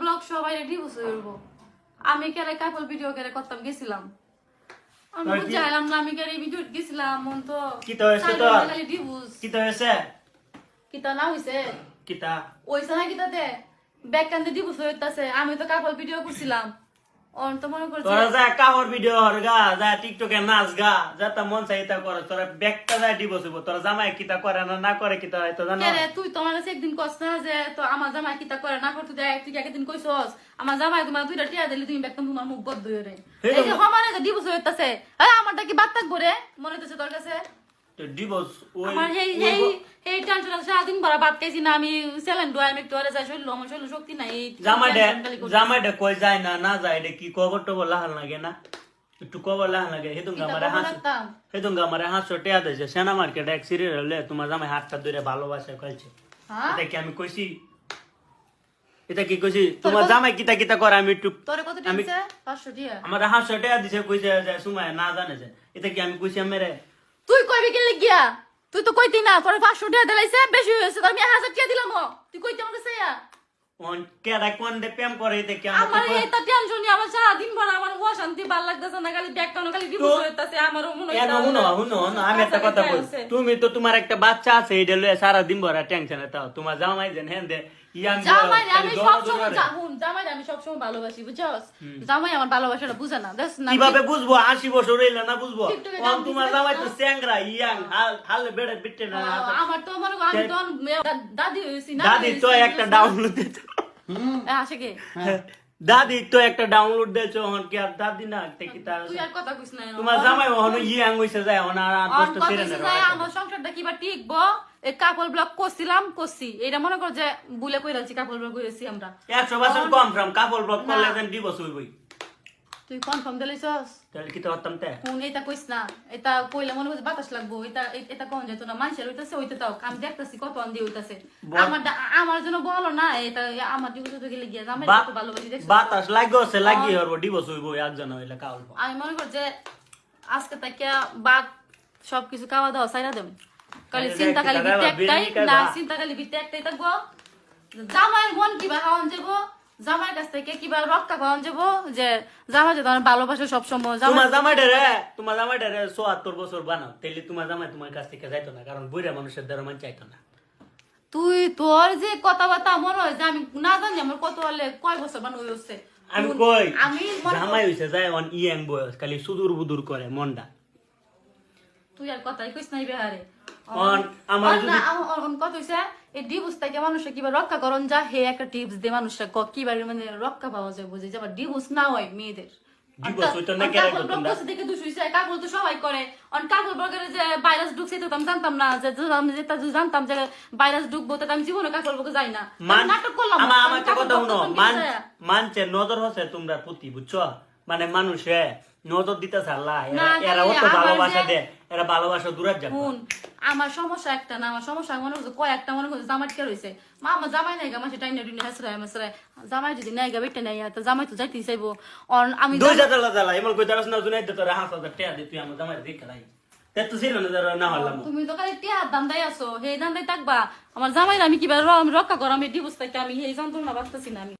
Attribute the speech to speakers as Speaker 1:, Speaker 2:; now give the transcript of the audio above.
Speaker 1: Blog সবাই ready বসে করব আমি কেরে কাপল ভিডিও কেরে করতাম? গেছিলাম। আমি বুঝাইলাম না আমি ভিডিও গেছিলাম? মন তো
Speaker 2: কি তো হয়েছে
Speaker 1: তো
Speaker 2: কিতা হয়েছে?
Speaker 1: কিতা না হইছে?
Speaker 2: কিতা?
Speaker 1: ওইসা না কিতাতে? ব্যাগ কান্দে ডিভোর্স হইতাছে। আমি তো কাপল ভিডিও করছিলাম।
Speaker 2: তোরা যা কাহর ভিডিও হর গা যা টিকটকে নাচ গা যা তা মন চাই তা করে তোরা ব্যাগটা যা দিব তোরা জামাই কিতা করে না না করে কিতা হয় তো জানো?
Speaker 1: তুই তো আমার কাছে একদিন না যে তো আমার জামাই কিতা করে না করতে দেয় তুই একদিন কইছস? আমার জামাই তোমার দুইটা টিয়া দিলি তুমি তোমার মুখ বদ্ধ হয়ে রে।
Speaker 2: এই
Speaker 1: যে
Speaker 2: তো-
Speaker 1: ডিভোর্স হইতাছে হ্যাঁ আমারটা কি বাদ থাকব রে? মনে হইতেছে তোর কাছে?
Speaker 2: ডিভোর্স ওই
Speaker 1: আমার এই
Speaker 2: ওই
Speaker 1: এই
Speaker 2: ব-
Speaker 1: টেনশন সারাদিন ভরা ভাত খাইছি না আমি স্যালেন ডোয়া আমি একটু আরে যাই শরীর আমার শরীর শক্তি নাই এই
Speaker 2: জামাইটা
Speaker 1: tension খালি করতেছি।
Speaker 2: জামাইটা কই যায় না না যায় এটা কি কবর টবর লাহাল লাগে না? একটু কবর লাহাল লাগে। হেতুন
Speaker 1: কিতা
Speaker 2: হাস। হেতুন আমারে হাসো টেয়া দিয়েছে সেনা মার্কেট এক সিরিয়াল হলে তোমার জামাই হাতটা ধরে ভালোবাসা কইছে।
Speaker 1: হ্যাঁ?
Speaker 2: এটা কি আমি কইছি? এটা কি কইছি? তোমার জামাই কিতা কিতা করে আমি একটু
Speaker 1: তোরে কত
Speaker 2: আমার হাসো টেয়া দিছে কইছে যে সুমায় না জানে যে। এটা কি আমি কইছি মেরে
Speaker 1: তুই কইবি বিকেল গিয়া তুই তো কইতি না তোর পাঁচশো টাকা দিলাইছে বেশি হয়েছে তোর আমি হাজার টাকা দিলাম। তুই কইতে আমাকে সেয়া?
Speaker 2: কোন কেডা কোন দে প্রেম করে দেখি
Speaker 1: আমার
Speaker 2: এই
Speaker 1: তো টেনশন আমার সারাদিন ভর আমার অশান্তি ভালো লাগতেছে না খালি ব্যাগ টানো খালি ডিভোর্স হইতাছে আমারও মনে
Speaker 2: এ না, শুনো শুনো শুনো, আমি একটা কথা বলি তুমি তো তোমার একটা বাচ্চা আছে এটা লয়ে সারা দিন ভরা টেনশনে তাও তোমার জামাই যেন হ্যাঁ দে
Speaker 1: জামাই আমি সবসময় জামাই আমি সবসময় ভালোবাসি বুঝছস? জামাই আমার ভালোবাসাটা বুঝে না দেখ না
Speaker 2: কীভাবে বুঝব? আশি বছর হইলে না বুঝব? তোমার জামাই তো
Speaker 1: না?
Speaker 2: স্যাংরা ইয়াং হাল হাল বেড়ে বিটে না
Speaker 1: আমার তো মনে আমি তো দাদি হইছি না
Speaker 2: দাদি তো একটা ডাউনলোড দিত।
Speaker 1: আসে কে?
Speaker 2: দাদি তো একটা ডাউনলোড দিয়েছ হন কি আর দাদি না কি তার
Speaker 1: তুই আর কথা কইছ না
Speaker 2: তোমার জামাই হন ই আং হইছে যায় হন আর
Speaker 1: আর
Speaker 2: দশটা
Speaker 1: ফেরে
Speaker 2: না
Speaker 1: কইছে যে আমার সংসারটা কিবা টিকবো এই কাপল ব্লক করছিলাম করছি। এটা মনে কর যে বুলে কইরাছি কাপল ব্লক কইরাছি আমরা।
Speaker 2: একশো বছর কম কাপল ব্লক করলে যেন ডিভোর্স হইবই।
Speaker 1: তুই কনফার্ম দিলাইছস
Speaker 2: তাহলে কি তো হতাম তে
Speaker 1: কোন এটা কইস না এটা কইলে মনে হচ্ছে বাতাস লাগবো এটা এটা কোন যেত না মানুষের হইতাছে হইতে তাও আমি দেখতাছি কত আন্দি হইতাছে আমার আমার জন্য বলো না এটা আমার দিবস তো গেলে গিয়া জামাই
Speaker 2: বা-
Speaker 1: কত ভালোবাসি দেখছিস
Speaker 2: বাতাস লাগবে সে লাগিয়ে হরবো দিবস হইবো একজন হইলে কাউল
Speaker 1: আমি মনে কর যে আজকে তাকে বাদ সবকিছু খাওয়া দাওয়া সাইরা দেব খালি
Speaker 2: আরে
Speaker 1: চিন্তা
Speaker 2: দাদা,
Speaker 1: বিতে একটাই না চিন্তা খালি বিতে একটাই থাকব জামাইয়ের মন কিবা খাওয়ান যাব জামাইয়ের কাছ থেকে কিবা রক্ষা খাওয়ান যাব? যে জামাই যে তোমার ভালোবাসে সবসময় জামাই
Speaker 2: তোমার জামাইটা রে তোমার জামাইটা রে চুয়াত্তর বছর বানাও তাইলে তোমার জামাই তোমার কাছ থেকে যাইতো না কারণ বুড়া মানুষের দ্বারা মান চাইতো না।
Speaker 1: তুই তোর যে কথাবার্তা মনে হয় যে আমি না জানি আমার কত হলে কয় বছর বানো হচ্ছে
Speaker 2: আমি কই?
Speaker 1: আমি
Speaker 2: জামাই হইছে যায় অন ইয়াং বয়স খালি সুদূর বুদুর করে মনটা।
Speaker 1: তুই আর কথাই কইস নাই বেহারে।
Speaker 2: আমার যদি-
Speaker 1: হইছে এই ডিভোর্স থেকে মানুষে কিবা রক্ষা যা হে একটা টিপস দে মানে রক্ষা পাওয়া যায় বুঝে ডিভোর্স না হয় মেয়েদের। আমি জানতাম না যে যে আমি যেটা যদি জানতাম যে ভাইরাস ঢুকবো তো আমি জীবনে কাকুল যাই না। নাটক করলাম
Speaker 2: মান। মানছে নজর হচ্ছে তোমরা প্রতি বুঝছ? মানে মানুষে নজর দিতে চাল্লা
Speaker 1: না,
Speaker 2: এরা অত ভালোবাসা
Speaker 1: যে-
Speaker 2: দে এরা ভালোবাসা দূরে যাবে
Speaker 1: আমার সমস্যা একটা না আমার সমস্যা মনে হচ্ছে কয়েকটা মনে হচ্ছে জামাই কে রয়েছে। মা আমার জামাই নাই গা মাসে টাইনে টুইনে হাসরায় মাসরায় জামাই যদি নাই গা বেটে নাই তো জামাই তো যাইতেই চাইব। অন আমি
Speaker 2: দুই জ্বালা এমন কই না জুনাই দে তোরা হাঁস টাকা দে তুই আমার জামাই দেখে লাই তে তো না না হলাম।
Speaker 1: তুমি তো খালি টিয়ার দান্দাই আছো সেই দান্দাই থাকবা। আমার জামাই আমি কিবা রক্ষা করা আমি ডিভোর্স থেকে আমি সেই যন্ত্রণা বাঁচতেছি না আমি।